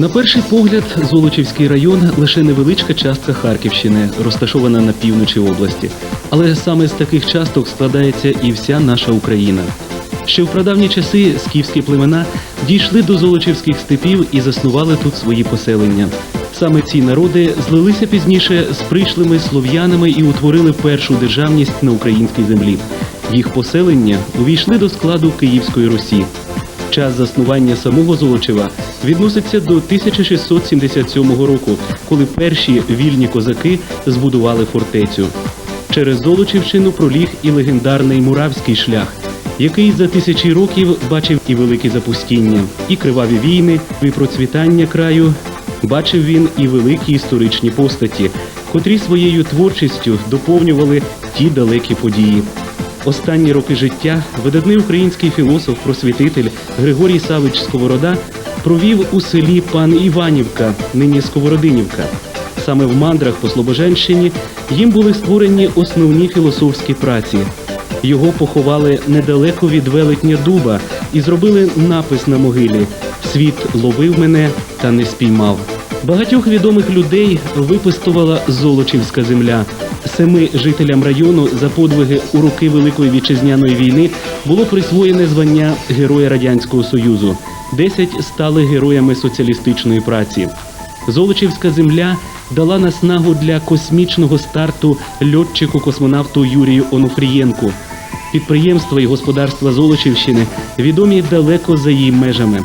На перший погляд, Золочівський район лише невеличка частка Харківщини, розташована на півночі області. Але саме з таких часток складається і вся наша Україна. Ще в прадавні часи скіфські племена дійшли до золочівських степів і заснували тут свої поселення. Саме ці народи злилися пізніше з прийшлими слов'янами і утворили першу державність на українській землі. Їх поселення увійшли до складу Київської Русі. Час заснування самого Золочева відноситься до 1677 року, коли перші вільні козаки збудували фортецю. Через Золочівщину проліг і легендарний Муравський шлях, який за тисячі років бачив і великі запустіння, і криваві війни, і процвітання краю. Бачив він і великі історичні постаті, котрі своєю творчістю доповнювали ті далекі події. Останні роки життя видатний український філософ, просвітитель Григорій Савич Сковорода провів у селі Пан Іванівка, нині Сковородинівка. Саме в мандрах по Слобоженщині їм були створені основні філософські праці. Його поховали недалеко від велетня дуба і зробили напис на могилі Світ ловив мене та не спіймав. Багатьох відомих людей випистувала Золочівська земля. Семи жителям району за подвиги у роки Великої вітчизняної війни було присвоєне звання Героя Радянського Союзу. Десять стали героями соціалістичної праці. Золочівська земля дала наснагу для космічного старту льотчику-космонавту Юрію Онуфрієнку. Підприємства і господарства Золочівщини відомі далеко за її межами.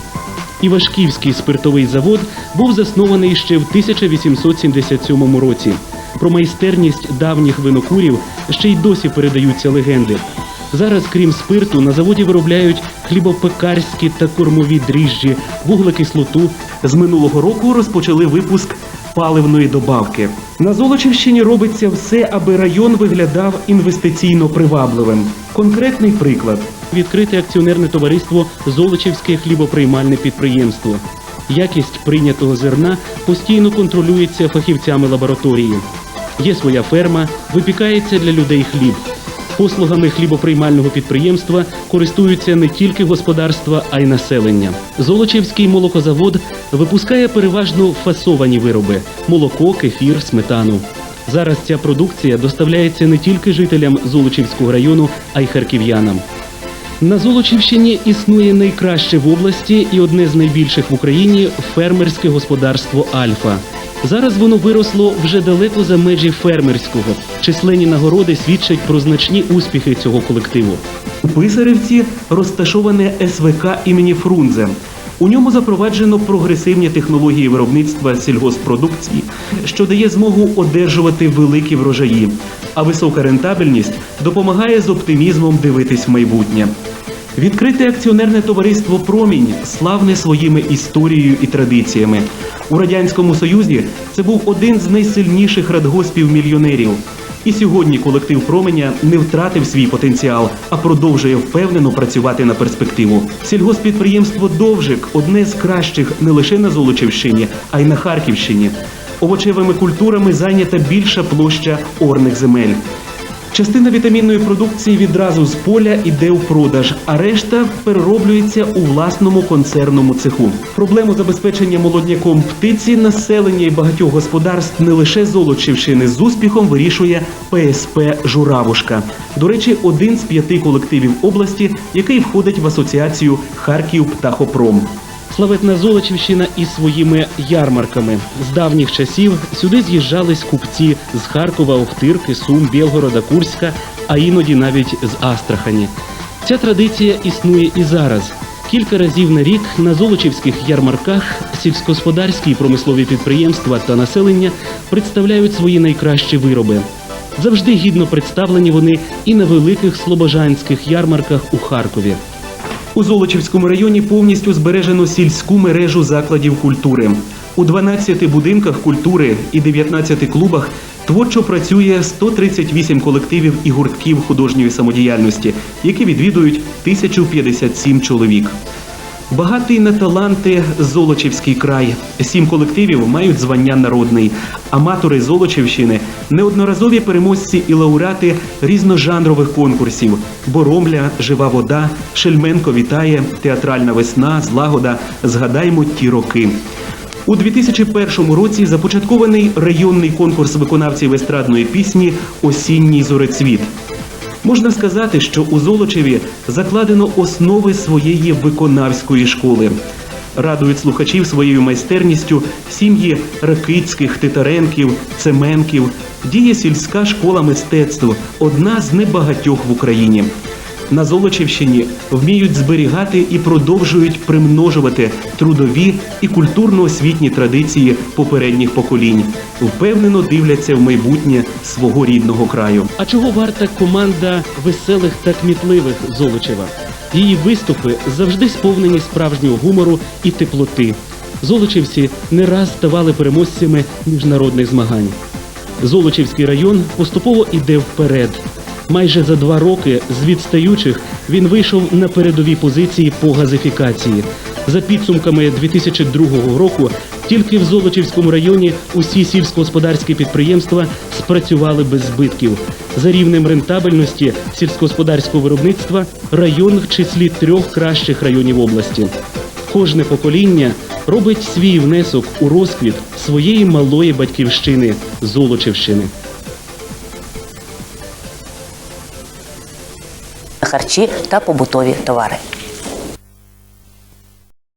Івашківський спиртовий завод був заснований ще в 1877 році. Про майстерність давніх винокурів ще й досі передаються легенди. Зараз, крім спирту, на заводі виробляють хлібопекарські та кормові дріжджі, вуглекислоту. З минулого року розпочали випуск паливної добавки. На Золочівщині робиться все, аби район виглядав інвестиційно привабливим. Конкретний приклад: відкрите акціонерне товариство Золочівське хлібоприймальне підприємство. Якість прийнятого зерна постійно контролюється фахівцями лабораторії. Є своя ферма, випікається для людей хліб. Послугами хлібоприймального підприємства користуються не тільки господарства, а й населення. Золочівський молокозавод випускає переважно фасовані вироби молоко, кефір, сметану. Зараз ця продукція доставляється не тільки жителям Золочівського району, а й харків'янам. На Золочівщині існує найкраще в області і одне з найбільших в Україні фермерське господарство Альфа. Зараз воно виросло вже далеко за межі фермерського. Численні нагороди свідчать про значні успіхи цього колективу. У Писарівці розташоване СВК імені Фрунзе. У ньому запроваджено прогресивні технології виробництва сільгоспродукції, що дає змогу одержувати великі врожаї. А висока рентабельність допомагає з оптимізмом дивитись в майбутнє. Відкрите акціонерне товариство Промінь славне своїми історією і традиціями. У радянському союзі це був один з найсильніших радгоспів мільйонерів. І сьогодні колектив Променя не втратив свій потенціал, а продовжує впевнено працювати на перспективу. Сільгоспідприємство Довжик одне з кращих не лише на Золочівщині, а й на Харківщині. Овочевими культурами зайнята більша площа орних земель. Частина вітамінної продукції відразу з поля йде в продаж, а решта перероблюється у власному концерному цеху. Проблему забезпечення молодняком птиці населення і багатьох господарств не лише Золочівщини з успіхом вирішує ПСП Журавушка. До речі, один з п'яти колективів області, який входить в асоціацію Харків Птахопром. Славетна Золочівщина із своїми ярмарками. З давніх часів сюди з'їжджались купці з Харкова, Охтирки, Сум, Білгорода, Курська, а іноді навіть з Астрахані. Ця традиція існує і зараз. Кілька разів на рік на золочівських ярмарках сільськогосподарські і промислові підприємства та населення представляють свої найкращі вироби. Завжди гідно представлені вони і на великих слобожанських ярмарках у Харкові. У Золочівському районі повністю збережено сільську мережу закладів культури. У 12 будинках культури і 19 клубах творчо працює 138 колективів і гуртків художньої самодіяльності, які відвідують 1057 чоловік. Багатий на таланти Золочівський край. Сім колективів мають звання народний. Аматори Золочівщини неодноразові переможці і лауреати різножанрових конкурсів: Боромля, Жива вода, Шельменко вітає, Театральна весна, Злагода. Згадаймо ті роки. У 2001 році започаткований районний конкурс виконавців естрадної пісні Осінній зорецвіт. Можна сказати, що у Золочеві закладено основи своєї виконавської школи. Радують слухачів своєю майстерністю сім'ї Ракицьких, Титаренків, Цеменків. Діє сільська школа мистецтв, одна з небагатьох в Україні. На Золочівщині вміють зберігати і продовжують примножувати трудові і культурно-освітні традиції попередніх поколінь. Впевнено дивляться в майбутнє свого рідного краю. А чого варта команда веселих та кмітливих Золочева? Її виступи завжди сповнені справжнього гумору і теплоти. Золочівці не раз ставали переможцями міжнародних змагань. Золочівський район поступово іде вперед. Майже за два роки з відстаючих він вийшов на передові позиції по газифікації. За підсумками 2002 року тільки в Золочівському районі усі сільськогосподарські підприємства спрацювали без збитків. За рівнем рентабельності сільськогосподарського виробництва район в числі трьох кращих районів області. Кожне покоління робить свій внесок у розквіт своєї малої батьківщини Золочівщини. Харчі та побутові товари.